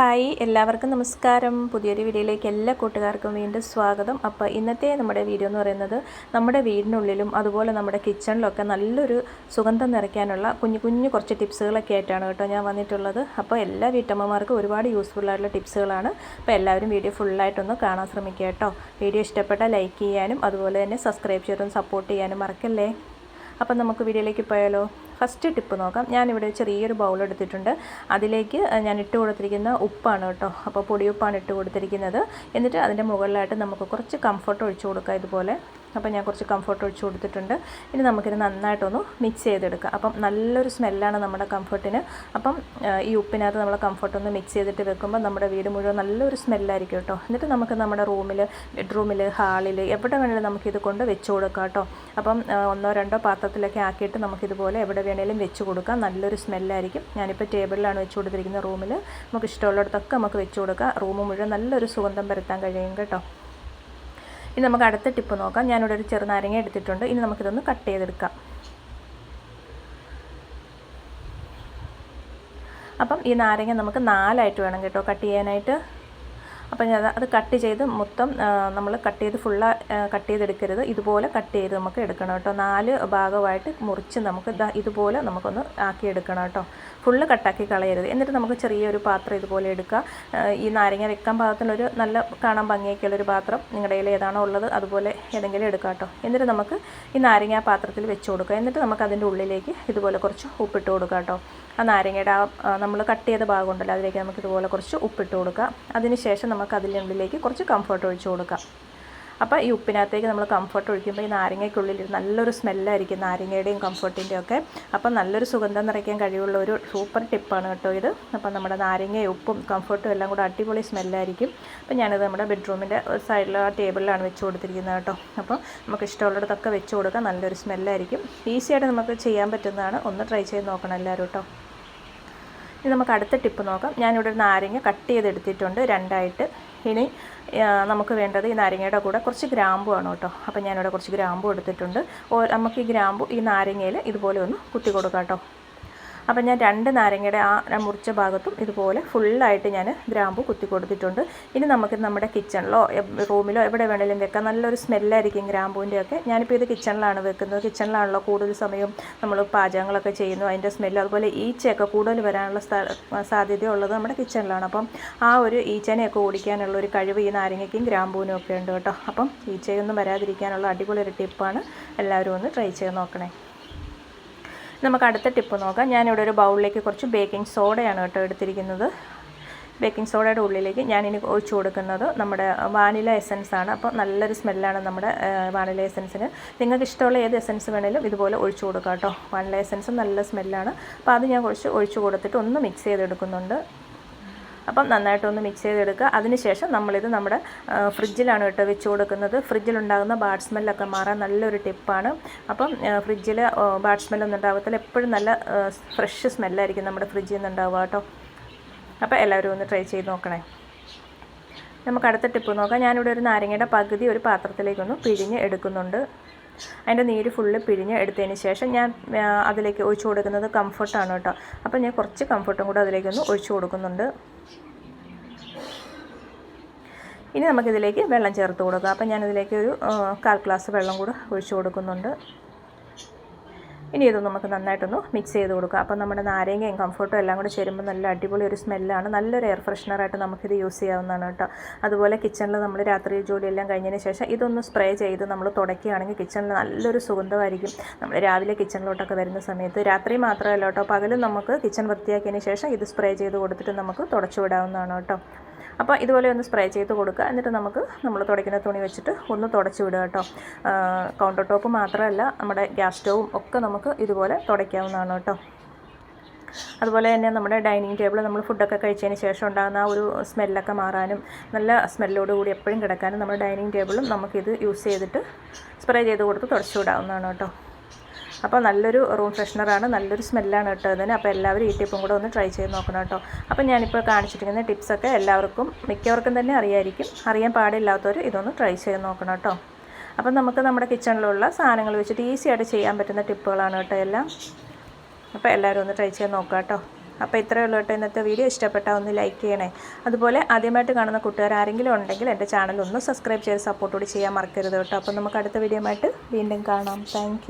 Hi എല്ലാവർക്കും നമസ്കാരം. പുതിയൊരു വീഡിയോയിലേക്ക് എല്ലാ കൂട്ടുകാർക്കും വീണ്ടും സ്വാഗതം. അപ്പോൾ ഇന്നത്തെ നമ്മുടെ വീഡിയോ എന്ന് പറയുന്നത് നമ്മുടെ വീടിനുള്ളിലും അതുപോലെ നമ്മുടെ കിച്ചണിലൊക്കെ നല്ലൊരു സുഗന്ധം നിറയ്ക്കാനുള്ള കുഞ്ഞു കുഞ്ഞു കുറച്ച് ടിപ്സുകളൊക്കെ ആയിട്ടാണ് കേട്ടോ ഞാൻ വന്നിട്ടുള്ളത്. അപ്പോൾ എല്ലാ വീട്ടമ്മമാർക്കും ഒരുപാട് യൂസ്ഫുൾ ആയിട്ടുള്ള ടിപ്സുകളാണ്. അപ്പോൾ എല്ലാവരും വീഡിയോ ഫുള്ളായിട്ടൊന്ന് കാണാൻ ശ്രമിക്കുക കേട്ടോ. വീഡിയോ ഇഷ്ടപ്പെട്ടാൽ ലൈക്ക് ചെയ്യാനും അതുപോലെ തന്നെ സബ്സ്ക്രൈബ് ചെയ്തും സപ്പോർട്ട് ചെയ്യാനും മറക്കല്ലേ? അപ്പം നമുക്ക് വീഡിയോയിലേക്ക് പോയാലോ? ഫസ്റ്റ് ടിപ്പ് നോക്കാം. ഞാനിവിടെ ചെറിയൊരു ബൗൾ എടുത്തിട്ടുണ്ട്. അതിലേക്ക് ഞാൻ ഇട്ട് കൊടുത്തിരിക്കുന്ന ഉപ്പാണ് കേട്ടോ. അപ്പോൾ പൊടിയുപ്പാണ് ഇട്ട് കൊടുത്തിരിക്കുന്നത്. എന്നിട്ട് അതിന്റെ മുകളിലായിട്ട് നമുക്ക് കുറച്ച് കംഫർട്ട് ഒഴിച്ചു കൊടുക്കാം ഇതുപോലെ. അപ്പോൾ ഞാൻ കുറച്ച് കംഫർട്ട് ഒഴിച്ചു കൊടുത്തിട്ടുണ്ട്. ഇനി നമുക്കിത് നന്നായിട്ടൊന്ന് മിക്സ് ചെയ്തെടുക്കാം. അപ്പം നല്ലൊരു സ്മെല്ലാണ് നമ്മുടെ കംഫർട്ടിന് അപ്പം ഈ ഉപ്പിനകത്ത് നമ്മൾ കംഫർട്ട് ഒന്ന് മിക്സ് ചെയ്തിട്ട് വെക്കുമ്പോൾ നമ്മുടെ വീട് മുഴുവൻ നല്ലൊരു സ്മെല്ലായിരിക്കും കേട്ടോ. എന്നിട്ട് നമുക്ക് നമ്മുടെ റൂമിൽ ബെഡ്റൂമിൽ ഹാളിൽ എവിടെ വേണമെങ്കിലും നമുക്കിത് കൊണ്ട് വെച്ച് കൊടുക്കാം കേട്ടോ. അപ്പം ഒന്നോ രണ്ടോ പാത്രത്തിലൊക്കെ ആക്കിയിട്ട് നമുക്കിതുപോലെ എവിടെ വേണേലും വെച്ച് കൊടുക്കാം. നല്ലൊരു സ്മെല്ലായിരിക്കും. ഞാനിപ്പോൾ ടേബിളിലാണ് വെച്ച് കൊടുത്തിരിക്കുന്നത് റൂമിൽ നമുക്ക് ഇഷ്ടമുള്ളിടത്തൊക്കെ നമുക്ക് വെച്ച് കൊടുക്കാം. റൂം മുഴുവൻ നല്ലൊരു സുഗന്ധം പരത്താൻ കഴിയും കേട്ടോ. ഇനി നമുക്ക് അടുത്ത ടിപ്പ് നോക്കാം. ഞാനിവിടെ ഒരു ചെറുനാരങ്ങ എടുത്തിട്ടുണ്ട്. ഇനി നമുക്കിതൊന്ന് കട്ട് ചെയ്തെടുക്കാം. അപ്പം ഈ നാരങ്ങ നമുക്ക് നാലായിട്ട് വേണം കേട്ടോ കട്ട് ചെയ്യാനായിട്ട്. അപ്പം ഞാൻ അത് കട്ട് ചെയ്ത് മൊത്തം നമ്മൾ കട്ട് ചെയ്ത് ഫുള്ള കട്ട് ചെയ്തെടുക്കരുത്. ഇതുപോലെ കട്ട് ചെയ്ത് നമുക്ക് എടുക്കണം കേട്ടോ. നാല് ഭാഗമായിട്ട് മുറിച്ച് നമുക്ക് ഇതുപോലെ നമുക്കൊന്ന് ആക്കി എടുക്കണം കേട്ടോ. ഫുള്ള് കട്ടാക്കി കളയരുത്. എന്നിട്ട് നമുക്ക് ചെറിയൊരു പാത്രം ഇതുപോലെ എടുക്കുക. ഈ നാരങ്ങ വെക്കാൻ പാകത്തിനൊരു നല്ല കാണാൻ ഭംഗിയൊക്കെയുള്ളൊരു പാത്രം നിങ്ങളുടെ കയ്യിൽ ഏതാണോ ഉള്ളത് അതുപോലെ ഏതെങ്കിലും എടുക്കുക കേട്ടോ. എന്നിട്ട് നമുക്ക് ഈ നാരങ്ങ പാത്രത്തിൽ വെച്ച് കൊടുക്കുക. എന്നിട്ട് നമുക്ക് അതിന്റെ ഉള്ളിലേക്ക് ഇതുപോലെ കുറച്ച് ഉപ്പിട്ട് കൊടുക്കുക കേട്ടോ. ആ നാരങ്ങയുടെ ആ നമ്മൾ കട്ട് ചെയ്ത ഭാഗമുണ്ടല്ലോ അതിലേക്ക് നമുക്ക് ഇതുപോലെ കുറച്ച് ഉപ്പിട്ട് കൊടുക്കുക അതിന് ശേഷം നമുക്ക് അതിന്റെ ഉള്ളിലേക്ക് കുറച്ച് കംഫർട്ട് ഒഴിച്ചു കൊടുക്കാം. അപ്പോൾ ഈ ഉപ്പിനകത്തേക്ക് നമ്മൾ കംഫർട്ട് ഒഴിക്കുമ്പോൾ ഈ നാരങ്ങയ്ക്കുള്ളിൽ നല്ലൊരു സ്മെല്ലായിരിക്കും നാരങ്ങയുടെയും കംഫർട്ടിന്റെയും ഒക്കെ അപ്പോൾ നല്ലൊരു സുഗന്ധം നിറയ്ക്കാൻ കഴിവുള്ള ഒരു സൂപ്പർ ടിപ്പാണ് കേട്ടോ ഇത്. അപ്പോൾ നമ്മുടെ നാരങ്ങയും ഉപ്പും കംഫർട്ടും എല്ലാം കൂടെ അടിപൊളി സ്മെല്ലായിരിക്കും അപ്പോൾ ഞാനിത് നമ്മുടെ ബെഡ്റൂമിന്റെ സൈഡിൽ ആ ടേബിളിലാണ് വെച്ച് കൊടുത്തിരിക്കുന്നത് കേട്ടോ. അപ്പോൾ നമുക്ക് ഇഷ്ടമുള്ളിടത്തൊക്കെ വെച്ച് കൊടുക്കാം. നല്ലൊരു സ്മെല്ലായിരിക്കും ഈസിയായിട്ട് നമുക്ക് ചെയ്യാൻ പറ്റുന്നതാണ്. ഒന്ന് ട്രൈ ചെയ്ത് നോക്കണം എല്ലാവരും കേട്ടോ. ഇനി നമുക്ക് അടുത്ത ടിപ്പ് നോക്കാം. ഞാനിവിടെ ഒരു നാരങ്ങ കട്ട് ചെയ്തെടുത്തിട്ടുണ്ട്. രണ്ടായിട്ട്. ഇനി നമുക്ക് വേണ്ടത് ഈ നാരങ്ങയുടെ കൂടെ കുറച്ച് ഗ്രാമ്പു ആണ് കേട്ടോ. അപ്പോൾ ഞാനിവിടെ കുറച്ച് ഗ്രാമ്പു എടുത്തിട്ടുണ്ട്. നമുക്ക് ഈ ഗ്രാമ്പു ഈ നാരങ്ങയിൽ ഇതുപോലെ ഒന്ന് കുത്തി കൊടുക്കാം കേട്ടോ. അപ്പം ഞാൻ രണ്ട് നാരങ്ങയുടെ ആ മുറിച്ച ഭാഗത്തും ഇതുപോലെ ഫുള്ളായിട്ട് ഞാൻ ഗ്രാമ്പു കുത്തി കൊടുത്തിട്ടുണ്ട്. ഇനി നമുക്ക് നമ്മുടെ കിച്ചണിലോ റൂമിലോ എവിടെ വേണമെങ്കിലും വെക്കാം. നല്ലൊരു സ്മെല്ലായിരിക്കും ഗ്രാമ്പൂന്റെ ഒക്കെ ഞാനിപ്പോൾ ഇത് കിച്ചണിലാണ് വെക്കുന്നത്. കിച്ചണിലാണല്ലോ കൂടുതൽ സമയം നമ്മൾ പാചകങ്ങളൊക്കെ ചെയ്യുന്നു. അതിന്റെ സ്മെല്ല് അതുപോലെ ഈച്ചയൊക്കെ കൂടുതൽ വരാനുള്ള സാധ്യതയുള്ളത് നമ്മുടെ കിച്ചണിലാണ്. അപ്പം ആ ഒരു ഈച്ചനെയൊക്കെ ഓടിക്കാനുള്ള ഒരു കഴിവ് ഈ നാരങ്ങയ്ക്കും ഗ്രാമ്പൂവിനും ഒക്കെ ഉണ്ട് കേട്ടോ. അപ്പം ഈച്ചയൊന്നും വരാതിരിക്കാനുള്ള അടിപൊളി ഒരു ടിപ്പാണ്. എല്ലാവരും ഒന്ന് ട്രൈ ചെയ്ത് നോക്കണേ. നമുക്ക് അടുത്ത ടിപ്പ് നോക്കാം. ഞാനിവിടെ ഒരു ബൗളിലേക്ക് കുറച്ച് ബേക്കിംഗ് സോഡയാണ് കേട്ടോ എടുത്തിരിക്കുന്നത്. ബേക്കിംഗ് സോഡയുടെ ഉള്ളിലേക്ക് ഞാനിനി ഒഴിച്ചു കൊടുക്കുന്നത് നമ്മുടെ വാനില എസൻസ് ആണ്. അപ്പോൾ നല്ലൊരു സ്മെല്ലാണ് നമ്മുടെ വാനില എസൻസിന്. നിങ്ങൾക്ക് ഇഷ്ടമുള്ള ഏത് എസൻസ് വേണേലും ഇതുപോലെ ഒഴിച്ചു കൊടുക്കാം കേട്ടോ. വാനില എസൻസ് നല്ല സ്മെല്ലാണ്. അപ്പോൾ അത് ഞാൻ കുറച്ച് ഒഴിച്ചു കൊടുത്തിട്ട് ഒന്ന് മിക്സ് ചെയ്തെടുക്കുന്നുണ്ട്. അപ്പം നന്നായിട്ടൊന്ന് മിക്സ് ചെയ്തെടുക്കുക. അതിനുശേഷം നമ്മളിത് നമ്മുടെ ഫ്രിഡ്ജിലാണ് കേട്ടോ വെച്ച് കൊടുക്കുന്നത്. ഫ്രിഡ്ജിലുണ്ടാകുന്ന ബാഡ് സ്മെല്ലൊക്കെ മാറാൻ നല്ലൊരു ടിപ്പാണ് അപ്പം ഫ്രിഡ്ജിൽ ബാഡ് സ്മെല്ലൊന്നും ഉണ്ടാകത്തില്ല എപ്പോഴും നല്ല ഫ്രഷ് സ്മെല്ലായിരിക്കും നമ്മുടെ ഫ്രിഡ്ജിൽ നിന്ന് ഉണ്ടാവുക കേട്ടോ. അപ്പോൾ എല്ലാവരും ഒന്ന് ട്രൈ ചെയ്ത് നോക്കണേ. നമുക്ക് അടുത്ത ടിപ്പ് നോക്കാം. ഞാനിവിടെ ഒരു നാരങ്ങയുടെ പകുതി ഒരു പാത്രത്തിലേക്കൊന്ന് പിഴിഞ്ഞ് എടുക്കുന്നുണ്ട്. അതിന്റെ നീര് ഫുള്ള് പിഴിഞ്ഞ് എടുത്തതിന് ശേഷം ഞാൻ അതിലേക്ക് ഒഴിച്ചു കൊടുക്കുന്നത് കംഫർട്ടാണ് കേട്ടോ. അപ്പോൾ ഞാൻ കുറച്ച് കംഫർട്ടും കൂടെ അതിലേക്കൊന്ന് ഒഴിച്ചു കൊടുക്കുന്നുണ്ട്. ഇനി നമുക്കിതിലേക്ക് വെള്ളം ചേർത്ത് കൊടുക്കാം. അപ്പോൾ ഞാനിതിലേക്ക് ഒരു കാൽ ഗ്ലാസ് വെള്ളം കൂടെ ഒഴിച്ചു കൊടുക്കുന്നുണ്ട്. ഇനി ഇത് നമുക്ക് നന്നായിട്ടൊന്ന് മിക്സ് ചെയ്ത് കൊടുക്കുക അപ്പോൾ നമ്മുടെ നാരങ്ങയും കംഫർട്ടും എല്ലാം കൂടെ ചേരുമ്പോൾ നല്ല അടിപൊളി ഒരു സ്മെല്ലാണ് നല്ലൊരു എയർ ഫ്രഷ്നറായിട്ട് നമുക്കിത് യൂസ് ചെയ്യാവുന്നതാണ് കേട്ടോ. അതുപോലെ കിച്ചണിൽ നമ്മൾ രാത്രി ജോലിയെല്ലാം കഴിഞ്ഞതിന് ശേഷം ഇതൊന്ന് സ്പ്രേ ചെയ്ത് നമ്മൾ തുടയ്ക്കുകയാണെങ്കിൽ കിച്ചണിൽ നല്ലൊരു സുഗന്ധമായിരിക്കും. നമ്മൾ രാവിലെ കിച്ചണിലോട്ടൊക്കെ വരുന്ന സമയത്ത് രാത്രി മാത്രമല്ല കേട്ടോ. പകലും നമുക്ക് കിച്ചൺ വൃത്തിയാക്കിയതിന് ശേഷം ഇത് സ്പ്രേ ചെയ്ത് കൊടുത്തിട്ട് നമുക്ക് തുടച്ചു വിടാവുന്നതാണ് കേട്ടോ. അപ്പോൾ ഇതുപോലെ ഒന്ന് സ്പ്രേ ചെയ്ത് കൊടുക്കുക. എന്നിട്ട് നമുക്ക് നമ്മൾ തുടയ്ക്കുന്ന തുണി വെച്ചിട്ട് ഒന്ന് തുടച്ച് വിടുക കേട്ടോ. കൗണ്ടർ ടോപ്പ് മാത്രമല്ല നമ്മുടെ ഗ്യാസ് സ്റ്റൗവും ഒക്കെ നമുക്ക് ഇതുപോലെ തുടയ്ക്കാവുന്നതാണ് കേട്ടോ. അതുപോലെ തന്നെ നമ്മുടെ ഡൈനിങ് ടേബിൾ നമ്മൾ ഫുഡൊക്കെ കഴിച്ചതിന് ശേഷം ഉണ്ടാകുന്ന ആ ഒരു സ്മെല്ലൊക്കെ മാറാനും നല്ല സ്മെല്ലോട് കൂടി എപ്പോഴും കിടക്കാനും നമ്മുടെ ഡൈനിങ് ടേബിളും നമുക്കിത് യൂസ് ചെയ്തിട്ട് സ്പ്രേ ചെയ്ത് കൊടുത്ത് തുടച്ചു വിടാവുന്നതാണ് കേട്ടോ. അപ്പോൾ നല്ലൊരു റൂം ഫ്രഷ്നറാണ് നല്ലൊരു സ്മെല്ലാണ് കേട്ടോ ഇതിന് അപ്പോൾ എല്ലാവരും ഈ ടിപ്പും കൂടെ ഒന്ന് ട്രൈ ചെയ്ത് നോക്കണം കേട്ടോ. അപ്പോൾ ഞാനിപ്പോൾ കാണിച്ചിരിക്കുന്ന ടിപ്സൊക്കെ എല്ലാവർക്കും മിക്കവർക്കും തന്നെ അറിയായിരിക്കും. അറിയാൻ പാടില്ലാത്തവർ ഇതൊന്ന് ട്രൈ ചെയ്ത് നോക്കണം കേട്ടോ. അപ്പം നമുക്ക് നമ്മുടെ കിച്ചണിലുള്ള സാധനങ്ങൾ വെച്ചിട്ട് ഈസി ആയിട്ട് ചെയ്യാൻ പറ്റുന്ന ടിപ്പുകളാണ് കേട്ടോ എല്ലാം. അപ്പോൾ എല്ലാവരും ഒന്ന് ട്രൈ ചെയ്ത് നോക്കാം കേട്ടോ. അപ്പോൾ ഇത്രയേ ഉള്ളൂ കേട്ടോ ഇന്നത്തെ വീഡിയോ. ഇഷ്ടപ്പെട്ടാൽ ഒന്ന് ലൈക്ക് ചെയ്യണേ. അതുപോലെ ആദ്യമായിട്ട് കാണുന്ന കൂട്ടുകാർ ആരെങ്കിലും ഉണ്ടെങ്കിൽ എന്റെ ചാനൽ ഒന്ന് സബ്സ്ക്രൈബ് ചെയ്ത് സപ്പോർട്ട് കൂടി ചെയ്യാൻ മറക്കരുത് കേട്ടോ. അപ്പോൾ നമുക്ക് അടുത്ത വീഡിയോ ആയിട്ട് വീണ്ടും കാണാം. താങ്ക്